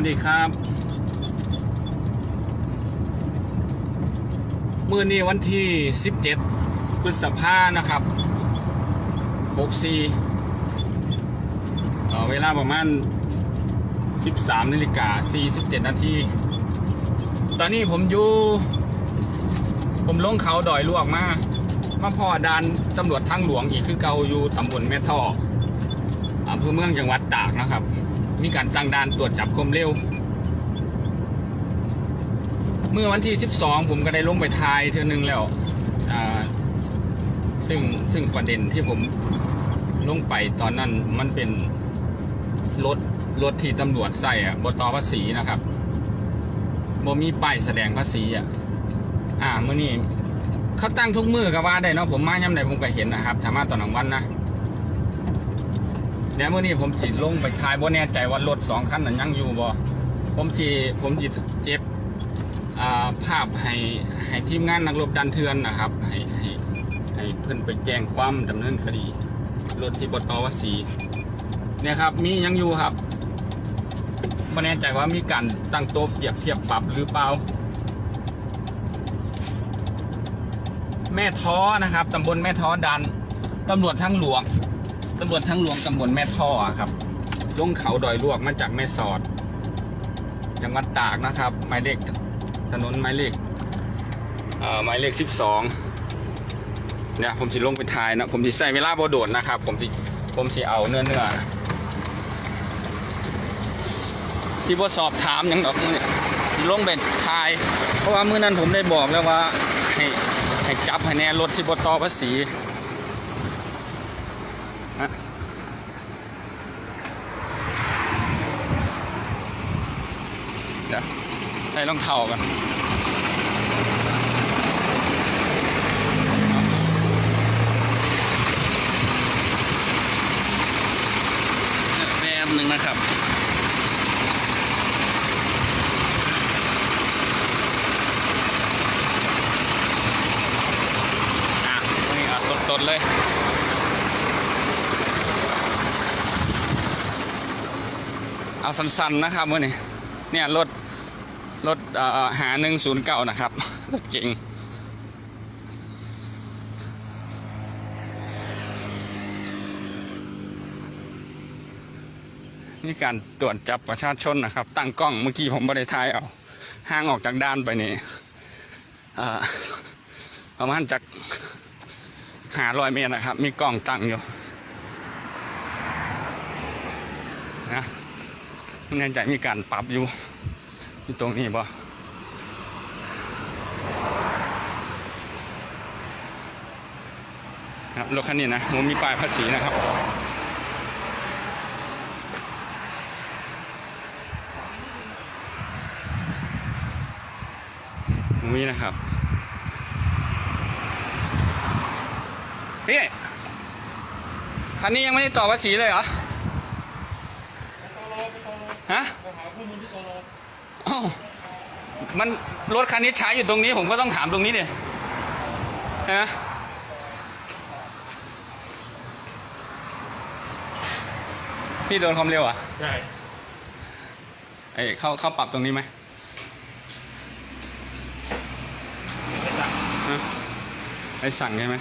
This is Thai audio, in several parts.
วัสดีครับ มื่อนี้วันที่ 17พฤษภานะครับ64เเวลาประมาณ 13นาฬิกา47นาทีตอนนี้ผมอยู่ ผมลงเขาดอยลวกมามาพ่อดานตำรวจทางหลวงอีกคือเกาอยู่ตำบลแม่ท่ออำเภอเมืองจังหวัดตากนะครับ มีการตั้งด่านตรวจจับความเร็ว เมื่อวันที่ 12 ผมก็ได้ลงไปทายเทือนึงแล้วซึ่งซึ่งประเด็นที่ผมลงไปตอนนั้นมันเป็นรถรถที่ตำรวจใส่อะบตอภาษีนะครับบ่มีป้ายแสดงภาษีอะ อ่ามื่อนี้เขาตั้งทุกมือก็ว่าได้เนาะผมมาย่ำใดผมก็เห็นนะครับถามาตอนกลางวันนะ ดี๋ยวมื่อนี้ผมสิลงไปทายบ่แน่ใจว่ารถสองคันนั้นยังอยู่บ่ผมสิผมสิเจ็บภาพให้ให้ทีมงานนักรบดันเทือนนะครับให้ให้ให้เพื่อนไปแจ้งความดำเนินคดีรถที่บตวสีเนี่ยครับมียังอยู่ครับไม่แน่ใจว่ามีการตั้งโต๊ะเปรียบเทียบปรับหรือเปล่า แม่ท้อนะครับตำบลแม่ท้อดันตำรวจทั้งหลวง ตำรวจทั้งหลวงตำบลแม่ท้อครับลงเขาดอยลวกมาจากแม่สอด จังหวัดตากนะครับหมายเลขถนนหมายเลขหมายเลขสิบสองเนี่ยผมสิลงไปทายนะผมสิใส่เวลาโบโดดนะครับ ผมสิผมสิเอาเนื้อเนื้อที่บ่สอบถามหยังดอกนี้สิลงไปทาย เพราะว่าเมื้อนั้นผมได้บอกแล้วว่าให้ให้จับให้แน่รถที่บ่ต่อภาษี นะเดี๋ยวใส่รองเท้ากันแป๊บหนึ่งนะครับอะนี่อะสดๆเลย เอาสั้นๆนะครับเมื่อนี้เนี่ยรถรถหาหนึ่งศูนย์เก้านะครับ รถเก่งนี่การตรวจจับประชาชนนะครับ ตั้งกล้องเมื่อกี้ผมไม่ได้ถ่ายเอาห่างออกจากด้านไปนี่ประมาณจากหาร้อยเมตรนะครับ มีกล้องตั้งอยู่นะ แน่ใจมีการปรับอยู่ที่ตรงนี้บ่ครับรถคันนี้นะผมมีป้ายภาษีนะครับมีนะครับพี่คันนี้ยังไม่ได้ต่อภาษีเลยเหรอ ฮะอ้าวมันรถคันนี้ใช้อยู่ตรงนี้ ผมก็ต้องถามตรงนี้ดิใช่ไหมพี่โดนความเร็วเหรอะใช่ไอ้เข้าเข้าปรับตรงนี้ไหมไม่สั่งฮะไอ้สั่งใช่ไหม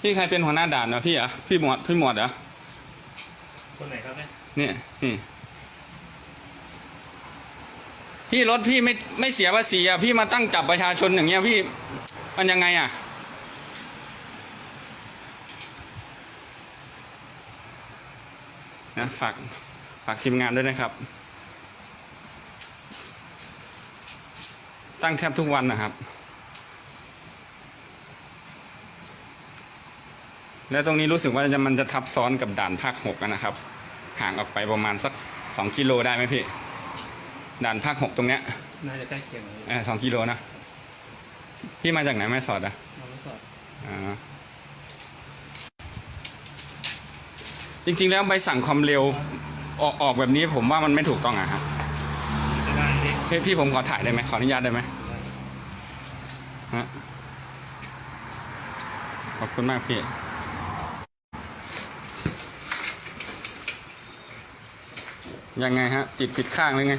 พี่ใครเป็นหัวหน้าด่านนะพี่เหรอะพี่หมวดพี่หมวดเหรอคนไหนครับเนี่ยเนี่ยนี่พี่รถพี่ไม่ไม่เสียภาษีอะพี่มาตั้งจับประชาชนอย่างเงี้ยพี่มันยังไงอะนะฝากฝากทีมงานด้วยนะครับ ตั้งแทบทุกวันนะครับ แล้วตรงนี้รู้สึกว่าจะมันจะทับซ้อนกับด่านภาคหกอะนะครับ ห่างออกไปประมาณสักสองกิโลได้ไหมพี่ ด่านภาคหกตรงเนี้ยน่าจะใกล้เคียงเลยเออสองกิโลนะพี่มาจากไหนแม่สอดอะเราไม่สอบอ่าจริงๆแล้วใบสั่งความเร็วออกออกแบบนี้ผมว่ามันไม่ถูกต้องอะครับจะได้ดิพี่พี่ผมขอถ่ายได้ไหมขออนุญาตได้ไหมฮะขอบคุณมากพี่ ยังไงฮะ ติดผิดข้างหรือไง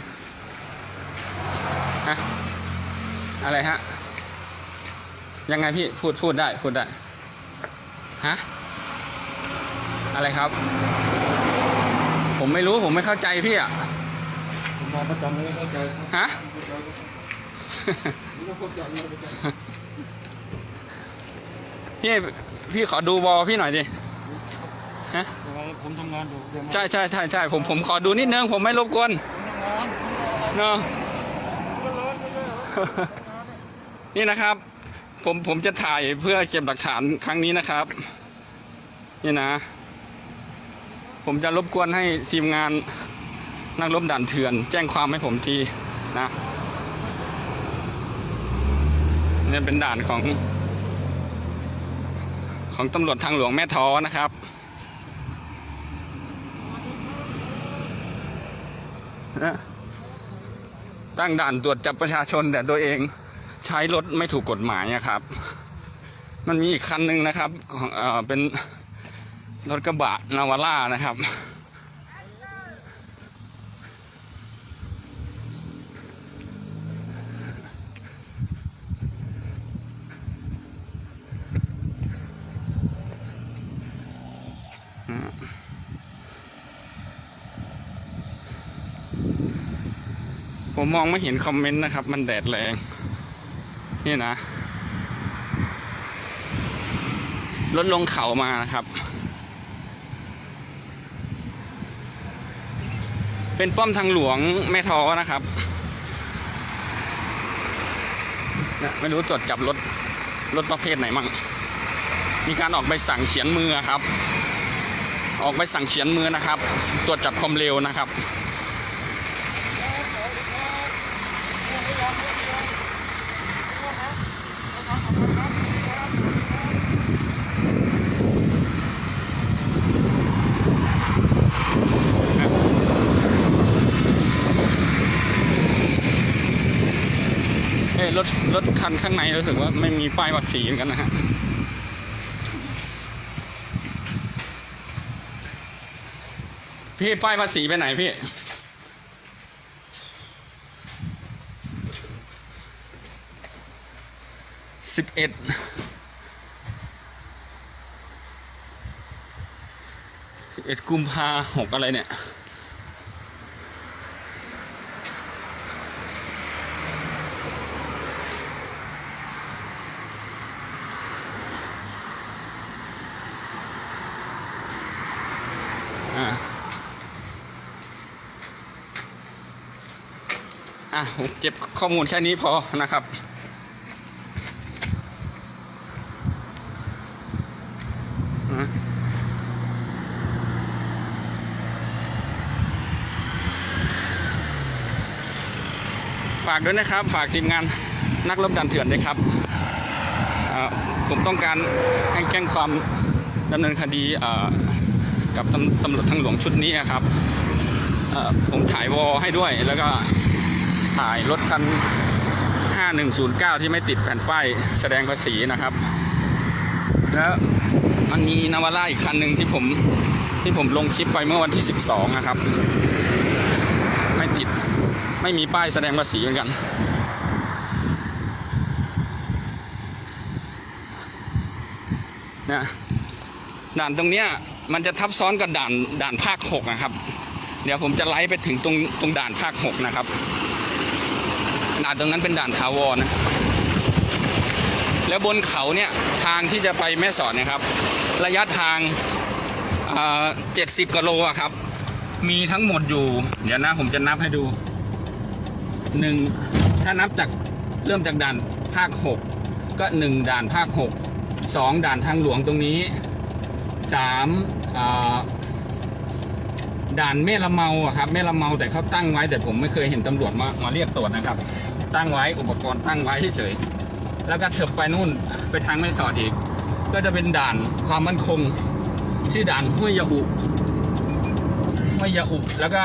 ฮะ อะไรฮะ ยังไงพี่พูดพูดได้พูดได้ ฮะ อะไรครับ ผมไม่รู้ผมไม่เข้าใจพี่อะผมมาประจำไม่เข้าใจครับฮะไม่เข้าใจไม่เข้าใจพี่พี่ขอดูวอลพี่หน่อยดิ ผมทำงานอยู่เดี๋ยวมาใช่ใช่ใช่ใช่ผมผมขอดูนิดนึงผมไม่รบกวนผมทำงานเนาะ นี่นะครับ ผมผมจะถ่ายเพื่อเก็บหลักฐานครั้งนี้นะครับ นี่นะ ผมจะรบกวนให้ทีมงานนักรบด่านเถื่อน แจ้งความให้ผมทีนะนี่เป็นด่านของ ของตำรวจทางหลวงแม่ท้อนะครับ นะตั้งด่านตรวจจับประชาชนแต่ตัวเองใช้รถไม่ถูกกฎหมายนะครับ มันมีอีกคันหนึ่งนะครับของเออเป็นรถกระบะนาวาร่านะครับ ผมมองไม่เห็นคอมเมนต์นะครับ มันแดดแรง นี่นะ รถลงเขามานะครับ เป็นป้อมทางหลวงแม่ท้อนะครับนี่ยไม่รู้ตรวจจับรถ รถประเภทไหนมั่ง มีการออกใบสั่งเขียนมือครับ ออกใบสั่งเขียนมือนะครับ ตรวจจับความเร็วนะครับ ถคันข้างในรู้สึกว่าไม่มีป้ายวัดสีเหมือนกันนะฮะพี่ป้ายภาษีไปไหนพี่ สิบเอ็ด สิบเอ็ดกุมภาหกอะไรเนี่ย อ่า อะผม เก็บข้อมูลแค่นี้พอนะครับ ฝากด้วยนะครับ ฝากทีมงานนักรบดันเถื่อนด้วยครับ ผมต้องการให้แจ้งความดำเนินคดีกับตำตำรวจทางหลวงชุดนี้ครับผมถ่ายวอให้ด้วยแล้วก็ ถ่ายรถคัน 5109 ที่ไม่ติดแผ่นป้ายแสดงภาษีนะครับ แล้วมันมีนาวาร่าอีกคันหนึ่งที่ผมที่ผมลงคลิปไปเมื่อวันที่ 12 นะครับ ไม่ติดไม่มีป้ายแสดงภาษีเหมือนกัน นะด่านตรงเนี้ยมันจะทับซ้อนกับด่านด่านภาคหกนะครับ เดี๋ยวผมจะไล่ไปถึงตรงตรงด่านภาคหกนะครับ ด่านตรงนั้นเป็นด่านทาวรนะ แล้วบนเขาเนี่ยทางที่จะไปแม่สอดนะครับ ระยะทางเจ็ดสิบกิโลครับ มีทั้งหมดอยู่ เดี๋ยวนะผมจะนับให้ดูหนึ่งถ้านับจากเริ่มจากด่านภาคหกก็หนึ่งด่านภาคหกสองด่านทางหลวงตรงนี้สามอ ด่านแม่ละเมาอะครับแม่ละเมาแต่เขาตั้งไว้ แต่ผมไม่เคยเห็นตำรวจมามาเรียกตรวจนะครับ ตั้งไว้อุปกรณ์ตั้งไว้เฉยๆแล้วก็เถิบไปนู่นไปทางแม่สอดอีก ก็จะเป็นด่านความมั่นคงชื่อด่านห้วยยะอุห้วยยะอุแล้วก็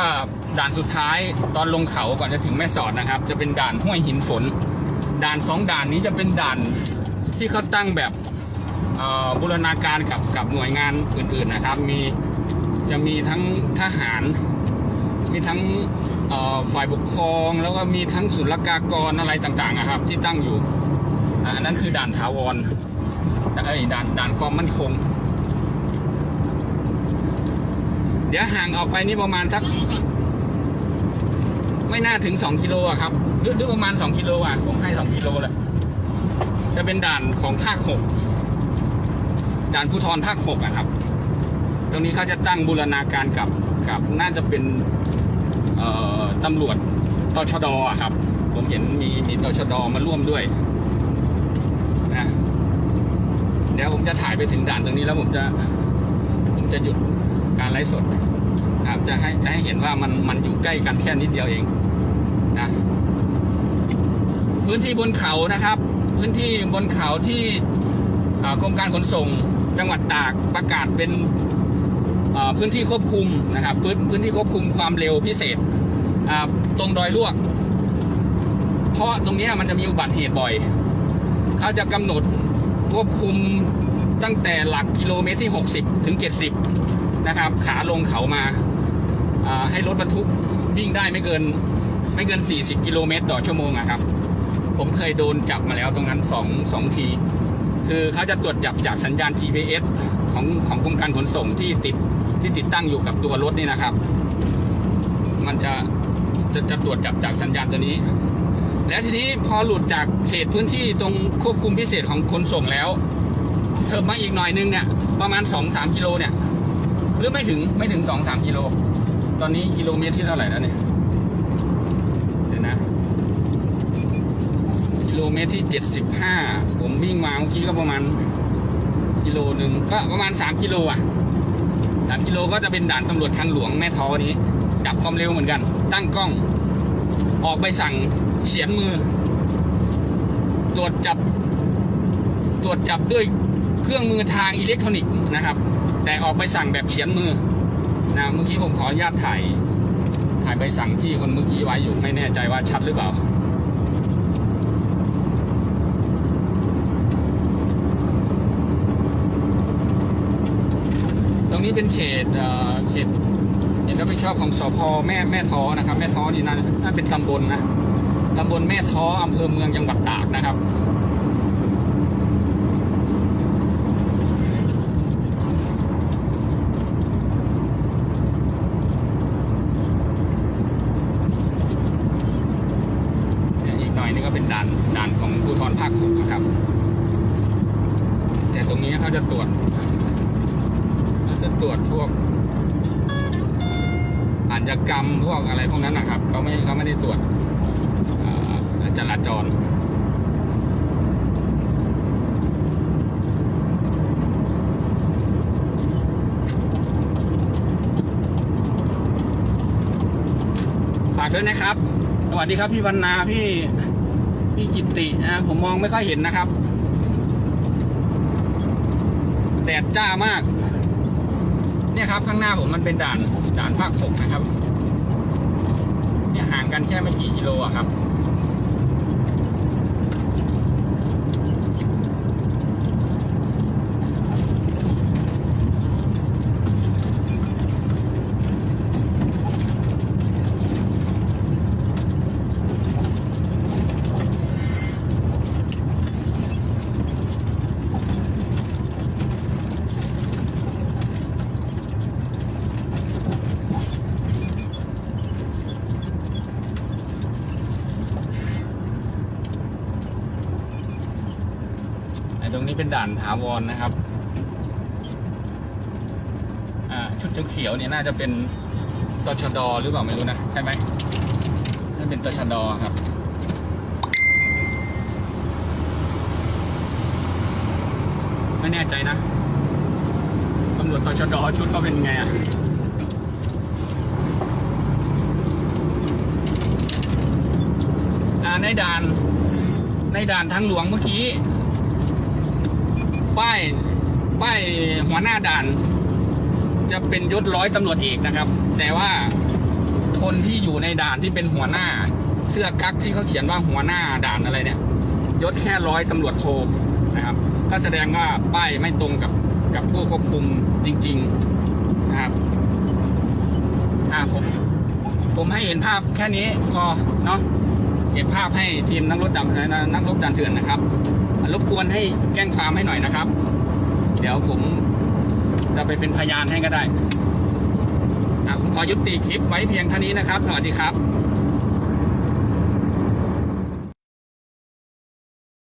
ด่านสุดท้ายตอนลงเขาก่อนจะถึงแม่สอดนะครับ จะเป็นด่านห้วยหินฝน ด่านสองด่านนี้จะเป็นด่านที่เขาตั้งแบบบูรณาการกับกับหน่วยงานอื่นๆนะครับ มี จะมีทั้งทหาร มีทั้งฝ่ายปกครองแล้วก็มีทั้งศุลกากรอะไรต่างๆอะครับ ที่ตั้งอยู่อันนั้นคือด่านถาวรเอ้ยด่านด่านความมั่นคง เดี๋ยวห่างออกไปนี่ประมาณสักไม่น่าถึง2กิโลอะครับหรือประมาณ2กิโลอะผมให้2กิโลแหละจะเป็นด่านของภาค6ด่านภูธรภาค6อะครับ ตรงนี้เขาจะตั้งบูรณาการกับกับน่าจะเป็นตำรวจตชดอะครับ ผมเห็นมีมีตชดมาร่วมด้วยนะเดี๋ยวผมจะถ่ายไปถึงด่านตรงนี้แล้วผมจะผมจะหยุดการไลฟ์สดนะครับจะให้จะให้เห็นว่ามันมันอยู่ใกล้กันแค่นิดเดียวเองนะพื้นที่บนเขานะครับ พื้นที่บนเขาที่กรมการขนส่งจังหวัดตากประกาศเป็น พื้นที่ควบคุมนะครับพื้นพื้นที่ควบคุมความเร็วพิเศษตรงดอยลวก เพราะตรงนี้มันจะมีอุบัติเหตุบ่อย เขาจะกำหนดควบคุมตั้งแต่หลักกิโลเมตรที่ 60 ถึง 70 นะครับ ขาลงเขามาอ่าให้รถบรรทุกวิ่งได้ไม่เกินไม่เกิน 40 กิโลเมตรต่อชั่วโมงอะครับ ผมเคยโดนจับมาแล้วตรงนั้น2 2ที คือเขาจะตรวจจับจากสัญญาณ GPS ของของกรมการขนส่งที่ติด ที่ติดตั้งอยู่กับตัวรถนี่นะครับ มันจะจะจะตรวจจับจากสัญญาณตัวนี้ แล้วทีนี้พอหลุดจากเขตพื้นที่ตรงควบคุมพิเศษของขนส่งแล้วเทิมมาอีกหน่อยนึงเนี่ยประมาณ 2-3กิโลเนี่ยหรือไม่ถึงไม่ถึง 2-3กิโลตอนนี้กิโลเมตรที่เท่าไหร่แล้วเนี่ยเดี๋ยวนะกิโลเมตรที่ 75 ผมวิ่งมาเมื่อกี้ก็ประมาณกิโลหนึ่งก็ประมาณ 3 กิโลอะ 3กิโลก็จะเป็นด่านตำรวจทางหลวงแม่ท้อนี้ จับความเร็วเหมือนกัน ตั้งกล้อง ออกไปสั่งเขียนมือ ตรวจจับ ตรวจจับด้วยเครื่องมือทางอิเล็กทรอนิกส์นะครับ แต่ออกไปสั่งแบบเขียนมือนะเมื่อกี้ผมขออนุญาตถ่ายถ่ายใบสั่งพี่คนเมื่อกี้ไว้อยู่ไม่แน่ใจว่าชัดหรือเปล่า ตรง นี้เป็นเขตเขตเขตเห็นรับผิดชอบของสพแม่แม่ท้อนะครับ แม่ท้อนี่น่าน่าเป็นตำบลนะตำบลแม่ท้ออำเภอเมืองจังหวัดตากนะครับ เนี่ยอีกหน่อยนี่ก็เป็นด่านด่านของภูธรภาคหกนะครับ แต่ตรงนี้เขาจะตรวจ เขาจะ ตรวจพวกอาชญากรรมพวกอะไรพวกนั้นนะครับเขาไม่เขาไม่ได้ตรวจจราจรฝากด้วยนะครับ สวัสดีครับพี่วรรณาพี่พี่จิตตินะผมมองไม่ค่อยเห็นนะครับ แดดจ้ามาก เนี่ยครับข้างหน้าผมมันเป็นด่านด่านภาคหกนะครับ เนี่ยห่างกันแค่ไม่กี่กิโลอะครับ นี้เป็นด่านถาวรนะครับชุดเขียวๆเนี่ยน่าจะเป็นตชดหรือเปล่าไม่รู้นะใช่ไหมน่าเป็นตชดครับไม่แน่ใจนะตำรวจตชดชุดก็เป็นไงอะอ่าในด่านในด่านทางหลวงเมื่อกี้ ป้ายป้ายหัวหน้าด่าน จะเป็นยศร้อยตำรวจเอกนะครับ แต่ว่าคนที่อยู่ในด่านที่เป็นหัวหน้า เสื้อกั๊กที่เขาเขียนว่าหัวหน้าด่านอะไรเนี่ยยศแค่ร้อยตำรวจโทนะครับก็แสดงว่าป้ายไม่ตรงกับกับผู้ควบคุมจริง ๆนะครับอ่าผมผมให้เห็นภาพแค่นี้พอเนาะเก็บภาพให้ทีมนักรถดับนักรบดันเถื่อนนะครับ รบกวนให้แจ้งความให้หน่อยนะครับ เดี๋ยวผมจะไปเป็นพยานให้ก็ได้อะผมขอยุติคลิปไว้เพียงเท่านี้นะครับ สวัสดีครับ